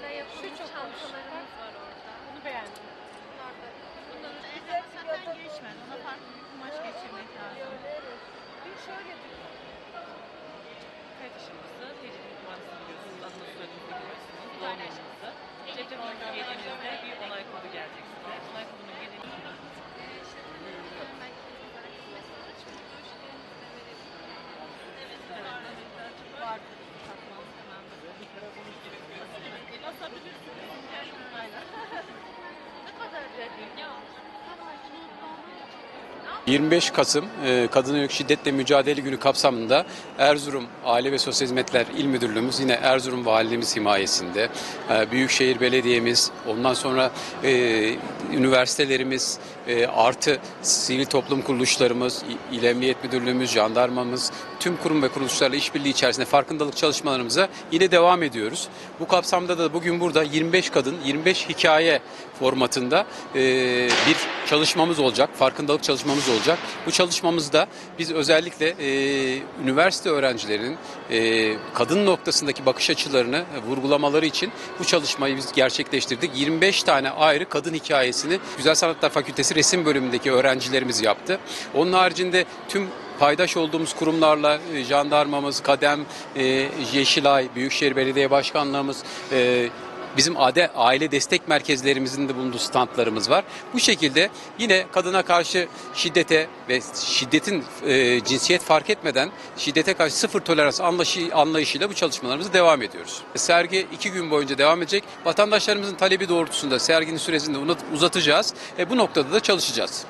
çantalarımız var orada. Bunu beğendim. Orada. Bundan önce zaten geçmez. Ona farklı bir kumaş geçirmek lazım. Bir şöyle Kayıt işimizi, tecrübe numarası 25 Kasım e, Kadına Yönelik Şiddetle Mücadele Günü kapsamında Erzurum Aile ve Sosyal Hizmetler İl Müdürlüğümüz yine Erzurum Valiliğimiz himayesinde e, Büyükşehir Belediye'miz ondan sonra e, üniversitelerimiz artı sivil toplum kuruluşlarımız, İl Emniyet Müdürlüğümüz, jandarmamız tüm kurum ve kuruluşlarla işbirliği içerisinde farkındalık çalışmalarımıza yine devam ediyoruz. Bu kapsamda da bugün burada 25 kadın 25 hikaye formatında bir çalışmamız olacak, farkındalık çalışmamız olacak. Bu çalışmamızda biz özellikle e, üniversite öğrencilerinin e, kadın noktasındaki bakış açılarını e, vurgulamaları için bu çalışmayı biz gerçekleştirdik. 25 tane ayrı kadın hikayesini Güzel Sanatlar Fakültesi resim bölümündeki öğrencilerimiz yaptı. Onun haricinde tüm paydaş olduğumuz kurumlarla e, jandarmamız, Kadem, e, Yeşilay, Büyükşehir Belediye Başkanlığımız, e, bizim ade, aile destek merkezlerimizin de bulunduğu standlarımız var. Bu şekilde yine kadına karşı şiddete ve şiddetin e, cinsiyet fark etmeden şiddete karşı sıfır tolerans anlaşı, anlayışıyla bu çalışmalarımızı devam ediyoruz. Sergi iki gün boyunca devam edecek. Vatandaşlarımızın talebi doğrultusunda serginin süresini de uzatacağız. E, bu noktada da çalışacağız.